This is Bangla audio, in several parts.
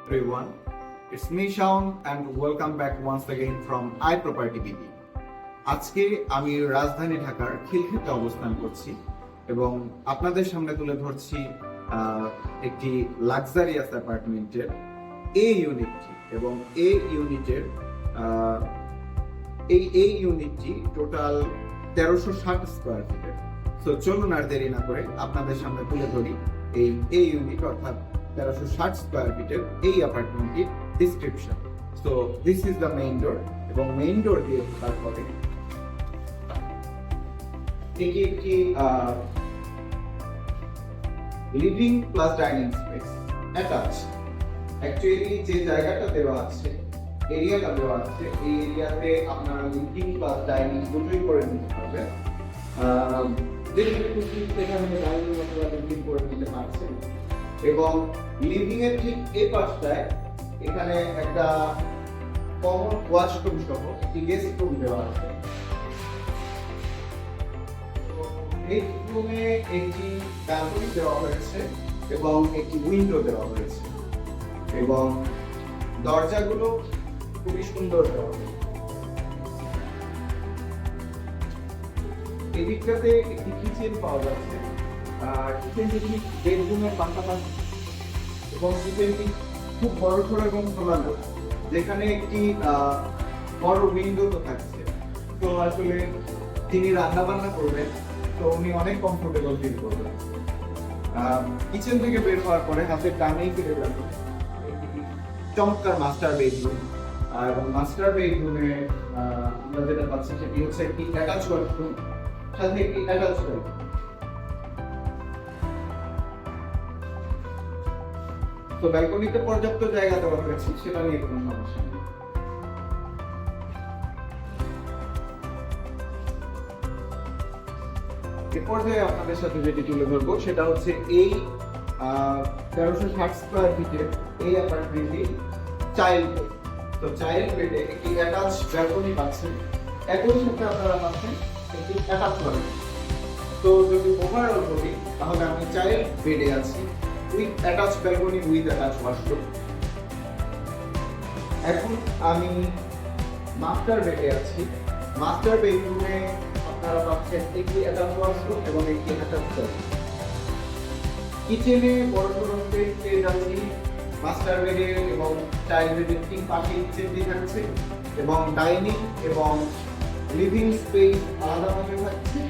everyone. It's me Shaun and welcome back once again from iProperty BD. আজকে আমি রাজধানী ঢাকার খিলক্ষেতে অবস্থান করছি এবং আপনাদের সামনে তুলে ধরছি একটি লাক্সারিয়াস অ্যাপার্টমেন্টের এ ইউনিটটি এবং এ ইউনিটের এই এই ইউনিটটি টোটাল তেরোশো ষাট স্কোয়ার ফিটের তো চলুন আর দেরি না করে আপনাদের সামনে তুলে ধরি এই এই ইউনিট অর্থাৎ তেরোশো ষাট স্কোয়ার ফিটের এই অ্যাপার্টমেন্টটির description so this is the main door এবং মেইন ডোর দিয়ে তারপরে এটি একটি living plus dining space attach actually যে জায়গাটা দেওয়া আছে এরিয়াটা দেওয়া আছে, এই এরিয়াতে আপনারা লিভিং প্লাস ডাইনিং দুটোই করে নিতে পারবেন। এবং লিভিং এর ঠিক এই পাশটায় এখানে একটা কমন ওয়াশরুম সহ একটি গেস্ট রুম দেওয়া আছে। রুমে একটি ব্যালকনি দেওয়া হয়েছে এবং একটি উইন্ডো দেওয়া হয়েছে। এবং দরজাগুলো খুবই সুন্দর দেওয়া হয়েছে। এদিকটাতে একটি কিচেন পাওয়া যাচ্ছে। কিচেনটি ঠিক বেডরুমের পাশাপাশি। এবং কিচেনটি খুব বড় সড়ো এবং খোলানো যেখানে একটি বড় উইন্ডো তো থাকছে। তো আসলে তিনি রান্না বান্না করবেন। তো উনি অনেক কমফোর্টেবল ফিল করবেন। কিচেন থেকে বের হওয়ার পরে হাতের টানেই ফিরে যাবেন চমৎকার মাস্টার বেডরুম এবং মাস্টার বেডরুমে আমরা যেটা পাচ্ছি সেটি হচ্ছে একটি অ্যাটাচ ওয়াশরুম সাথে একটি অ্যাটাচ বেডরুম তো ব্যালকনিতে পর্যাপ্ত জায়গা দেওয়া হয়েছে, সেটা নিয়ে কোনো সমস্যা নেই। এ পর্যায়ে আপনাদের সাথে যেটি তুলে ধরবো, সেটা হচ্ছে এই তেরোশো ষাট স্কোয়ার ফিটের এই অ্যাপার্টমেন্টটি চাইল্ড তো চাইল্ড বেডে একটি অ্যাটাচ ব্যালকনি পাচ্ছেন একই সাথে আপনারা পাচ্ছেন অ্যাটাচ টয়লেট তো যদি ওভারঅল বলি তাহলে আমি চাইল্ড বেডে আছি with attach balcony with attach washroom এখন আমি মাস্টার বেডে আছি। মাস্টার বেডরুমে আপনারা পাচ্ছেন একটি অ্যাটাচ ওয়াশরুম এবং একটি অ্যাটাচ টয়লেট কিচেনে বড় সড়ো স্পেস পেয়ে যাচ্ছি। মাস্টার বেডে এবং চাইল্ড বেডের ঠিক পাশে কিচেনটি থাকছে এবং ডাইনিং এবং লিভিং স্পেস আলাদাভাবে থাকছে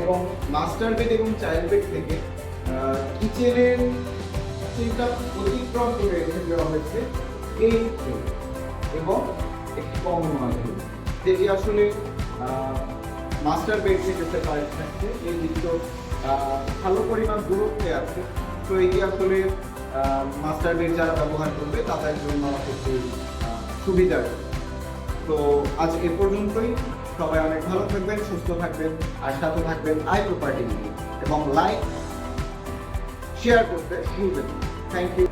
এবং মাস্টার বেড এবং চাইল্ড বেড থেকে কিচেনের চিন্তা অতিক্রম করে রেখে দেওয়া হয়েছে এই এবং একটি কমন ওয়াশরুম যেটি আসলে মাস্টার বেড থেকে সেপারেট থাকছে, এই দিকটো ভালো পরিমাণ দূরত্বে আছে। তো এটি আসলে মাস্টার বেড যারা ব্যবহার করবে, তাদের জন্য একটু সুবিধার তো আজ এ পর্যন্তই। সবাই অনেক ভালো থাকবেন, সুস্থ থাকবেন, আর সাথে থাকবেন আই প্রপার্টি এবং লাইক, শেয়ার করতে ভুলবেন থ্যাংক ইউ